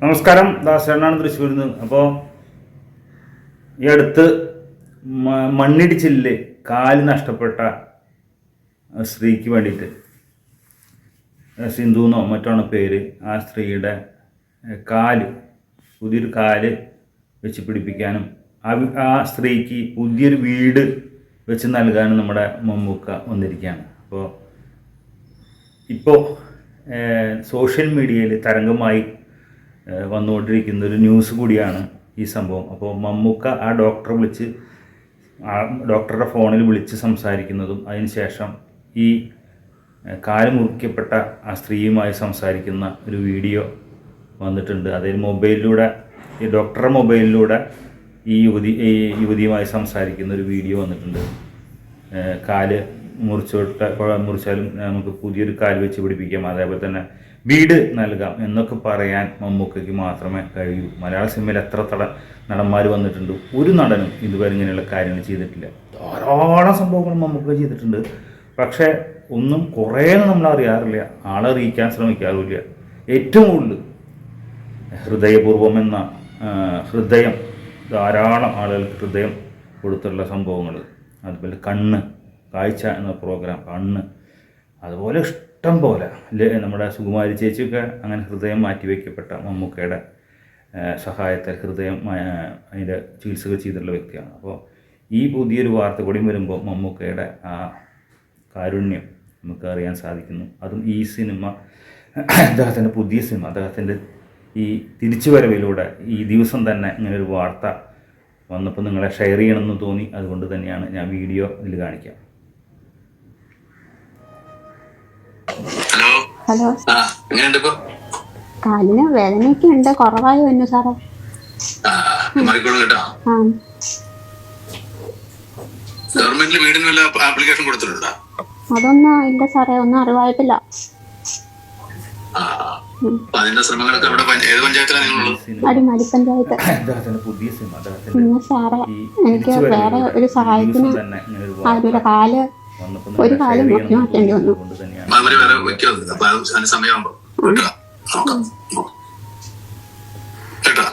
നമസ്കാരം. ദാസേണ്ണാണ് തൃശ്ശൂരിൽ നിന്ന് അപ്പോൾ ഈ അടുത്ത് മ- കാൽ നഷ്ടപ്പെട്ട സ്ത്രീക്ക് വേണ്ടിയിട്ട് സിന്ധു എന്നോ മറ്റാണ് പേര് ആ സ്ത്രീയുടെ കാൽ പുതിയൊരു കാൽ വെച്ച് പിടിപ്പിക്കാനും ആ സ്ത്രീക്ക് പുതിയൊരു വീട് വെച്ച് നൽകാനും നമ്മുടെ മമ്മൂക്ക വന്നിരിക്കുകയാണ്. അപ്പോൾ ഇപ്പോൾ സോഷ്യൽ മീഡിയയിൽ തരംഗമായി വന്നുകൊണ്ടിരിക്കുന്ന ഒരു ന്യൂസ് കൂടിയാണ് ഈ സംഭവം. അപ്പോൾ മമ്മൂക്ക ആ ഡോക്ടറെ വിളിച്ച് ആ ഡോക്ടറുടെ ഫോണിൽ വിളിച്ച് സംസാരിക്കുന്നതും അതിനുശേഷം ഈ കാൽ മുറിക്കപ്പെട്ട ആ സ്ത്രീയുമായി സംസാരിക്കുന്ന ഒരു വീഡിയോ വന്നിട്ടുണ്ട്. അതിൽ മൊബൈലിലൂടെ ഈ ഡോക്ടറുടെ മൊബൈലിലൂടെ ഈ യുവതി ഈ യുവതിയുമായി സംസാരിക്കുന്ന ഒരു വീഡിയോ വന്നിട്ടുണ്ട്. കാൽ മുറിച്ചോട്ട മുറിച്ചാലും നമുക്ക് പുതിയൊരു കാൽ വെച്ച് പിടിപ്പിക്കാം. അതേപോലെ തന്നെ വീട് നൽകാം എന്നൊക്കെ പറയാൻ മമ്മൂക്കയ്ക്ക് മാത്രമേ കഴിയൂ. മലയാള സിനിമയിൽ എത്ര തട നടന്മാർ വന്നിട്ടുണ്ട്. ഒരു നടനും ഇതുവരെ ഇങ്ങനെയുള്ള കാര്യങ്ങൾ ചെയ്തിട്ടില്ല. ധാരാളം സംഭവങ്ങൾ മമ്മൂക്ക ചെയ്തിട്ടുണ്ട്. പക്ഷേ ഒന്നും കുറേ നമ്മൾ അറിയാറില്ല. ആളെ അറിയിക്കാൻ ശ്രമിക്കാറുമില്ല. ഏറ്റവും കൂടുതൽ ഹൃദയപൂർവം എന്ന ഹൃദയം ധാരാളം ആളുകൾക്ക് ഹൃദയം കൊടുത്തുള്ള സംഭവങ്ങൾ. അതുപോലെ കണ്ണ്. കാഴ്ച എന്ന പ്രോഗ്രാം കണ്ണ്. അതുപോലെ ഇഷ്ടം പോലെ. നമ്മുടെ സുകുമാരി ചേച്ചിയൊക്കെ അങ്ങനെ ഹൃദയം മാറ്റിവെക്കപ്പെട്ട മമ്മൂക്കയുടെ സഹായത്താൽ ഹൃദയം അതിന്റെ ചികിത്സകൾ ചെയ്തിട്ടുള്ള വ്യക്തിയാണ്. അപ്പോൾ ഈ പുതിയൊരു വാർത്ത കൂടി വരുമ്പോൾ മമ്മൂക്കയുടെ ആ കാരുണ്യം നമുക്ക് അറിയാൻ സാധിക്കുന്നു. അതും ഈ സിനിമ അദ്ദേഹത്തിന്റെ പുതിയ സിനിമ അദ്ദേഹത്തിന്റെ ഈ തിരിച്ചുവരവിലൂടെ ഈ ദിവസം തന്നെ ഇങ്ങനൊരു വാർത്ത വന്നപ്പോൾ നിങ്ങളെ ഷെയർ ചെയ്യണമെന്ന് തോന്നി. അതുകൊണ്ട് തന്നെയാണ് ഞാൻ വീഡിയോ ഇതിൽ കാണിക്കാം. ഹലോ. കാലിന് വേദനയൊക്കെ ഉണ്ട്. കുറവായി വന്നു സാറേ? അതൊന്നും ഇല്ല സാറേ. ഒന്നും അറിവായിട്ടില്ല. അതിന്റെ ശ്രമങ്ങളൊക്കെ ഏത് പഞ്ചായത്തിലാണ് നിങ്ങളുള്ളത്? പിന്നെ സാറേ എനിക്ക് വേറെ ഒരു സഹായത്തിന് കാൽ ഒരു കാലം ചെയ്യണമെന്ന് മാറ്റേണ്ടി വന്നു. സമയമാകുമ്പോ. കേട്ടോ?